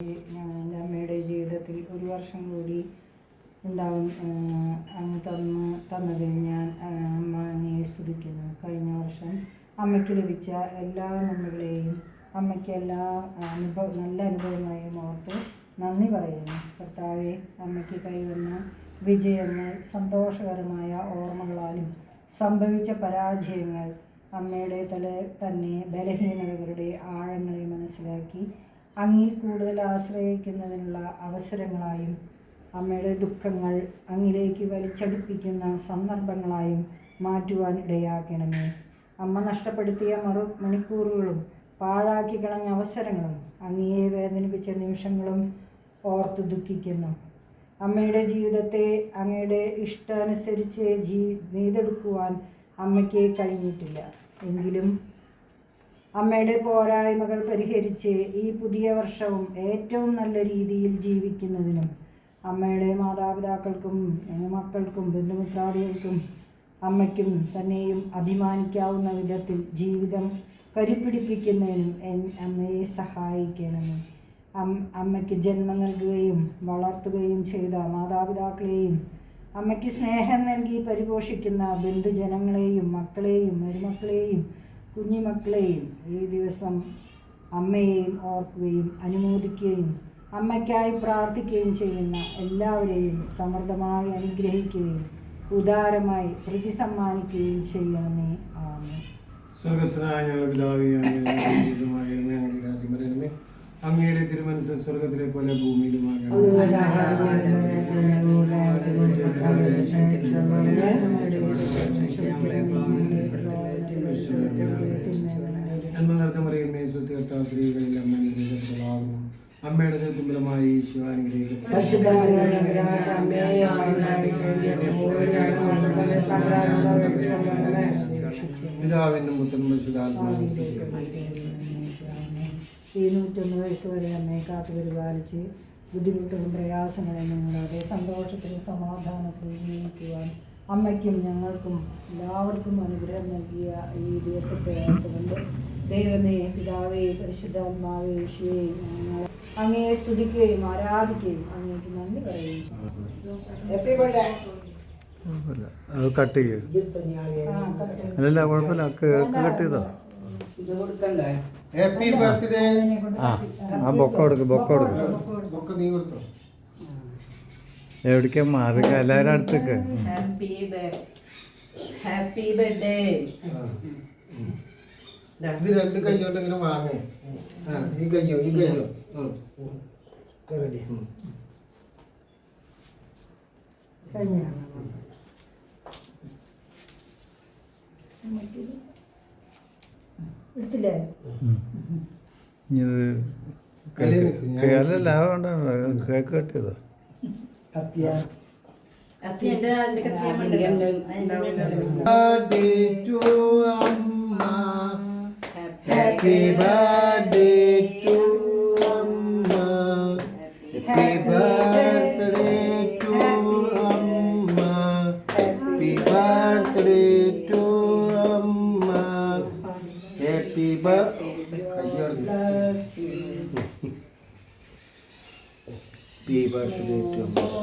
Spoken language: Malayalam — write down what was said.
എന്റെ അമ്മയുടെ ജീവിതത്തിൽ ഒരു വർഷം കൂടി ഉണ്ടാവും അങ്ങ് തന്ന് തന്നതിൽ ഞാൻ അമ്മ അങ്ങയെ സ്തുതിക്കുന്നു. കഴിഞ്ഞ വർഷം അമ്മയ്ക്ക് ലഭിച്ച എല്ലാ നന്മകളെയും അമ്മയ്ക്ക് എല്ലാ അനുഭവ നല്ല അനുഭവങ്ങളെയും ഓർത്ത് നന്ദി പറയുന്നു. കർത്താവെ അമ്മയ്ക്ക് കൈവന്ന വിജയങ്ങൾ സന്തോഷകരമായ ഓർമ്മകളാലും സംഭവിച്ച പരാജയങ്ങൾ അമ്മയുടെ തല തന്നെ ബലഹീനതകളുടെ ആഴങ്ങളെ മനസ്സിലാക്കി അങ്ങിൽ കൂടുതൽ ആശ്രയിക്കുന്നതിനുള്ള അവസരങ്ങളായും അമ്മയുടെ ദുഃഖങ്ങൾ അങ്ങിലേക്ക് വലിച്ചടുപ്പിക്കുന്ന സന്ദർഭങ്ങളായും മാറ്റുവാൻ ഇടയാക്കണമേ. അമ്മ നഷ്ടപ്പെടുത്തിയ മറു മണിക്കൂറുകളും പാഴാക്കി കളഞ്ഞ അവസരങ്ങളും അങ്ങയെ വേദനിപ്പിച്ച നിമിഷങ്ങളും ഓർത്ത് ദുഃഖിക്കുന്നു. അമ്മയുടെ ജീവിതത്തെ അങ്ങയുടെ ഇഷ്ടാനുസരിച്ച് ജീ നെയ്തെടുക്കുവാൻ അമ്മയ്ക്ക് കഴിഞ്ഞിട്ടില്ല. എങ്കിലും അമ്മയുടെ പോരായ്മകൾ പരിഹരിച്ച് ഈ പുതിയ വർഷവും ഏറ്റവും നല്ല രീതിയിൽ ജീവിക്കുന്നതിനും അമ്മയുടെ മാതാപിതാക്കൾക്കും മക്കൾക്കും ബന്ധുമിത്രാദികൾക്കും അമ്മയ്ക്കും തന്നെയും അഭിമാനിക്കാവുന്ന വിധത്തിൽ ജീവിതം കരുപിടിപ്പിക്കുന്നതിനും എൻ അമ്മയെ സഹായിക്കണമേ. അമ്മയ്ക്ക് ജന്മം നൽകുകയും വളർത്തുകയും ചെയ്ത മാതാപിതാക്കളെയും അമ്മയ്ക്ക് സ്നേഹം നൽകി പരിപോഷിക്കുന്ന ബന്ധുജനങ്ങളെയും മക്കളെയും മരുമക്കളെയും കുഞ്ഞുമക്കളെയും ഈ ദിവസം അമ്മയെയും ഓർക്കുകയും അനുമോദിക്കുകയും അമ്മയ്ക്കായി പ്രാർത്ഥിക്കുകയും ചെയ്യുന്ന എല്ലാവരെയും സമൃദ്ധമായി അനുഗ്രഹിക്കുകയും ഉദാരമായി പ്രതി സമ്മാനിക്കുകയും ചെയ്യണമേ ആമേ സ്വർഗസ്നായ അങ്ങയുടെ തിരുമനസ് സ്വർഗത്തിലെ പോലെ ഭൂമിയിലുമാകണം തിരുത്തുമ്പലമായി ഈശോ പുത്രനും നൂറ്റൊന്ന് വയസ്സ് വരെ അമ്മയെ കാത്തു പരിപാലിച്ച് ബുദ്ധിമുട്ടുകളും പ്രയാസങ്ങളും നിങ്ങളാതെ സന്തോഷത്തിലും സമാധാനത്തിലും ജീവിക്കുവാൻ അമ്മയ്ക്കും ഞങ്ങൾക്കും എല്ലാവർക്കും അനുഗ്രഹം നൽകിയ ഈ ദിവസത്തെ ഓർത്തുകൊണ്ട് ദൈവമേ പിതാവേ പരിശുദ്ധാത്മാവേ യേശുവേ അങ്ങയെ സ്തുതിക്കുകയും ആരാധിക്കുകയും അങ്ങേക്ക് നന്ദി പറയുകയും കട്ട് ചെയ്യും. അല്ലല്ല കുഴപ്പമില്ല. കേക്ക് കട്ട് ചെയ്തോ? ഹാപ്പി ബർത്ത്ഡേ ആ ആ ബൊക്ക കൊടുക്ക് ബൊക്ക കൊടുക്ക്. ഒക്കെ നീ എവിടേക്കാ മാറുക? എല്ലാവരും അടുത്തേക്ക്. ഹാപ്പി ഹാപ്പി ബർത്ത്ഡേ ഇത് രണ്ട് കൈ കൊണ്ടെങ്കിലും വാങ്ങേ. കഴിഞ്ഞോ? എടുത്തില്ലേ? ഇത് cake Birthday to Amma. Happy birthday. Amma. Happy birthday. Happy birthday to Amma.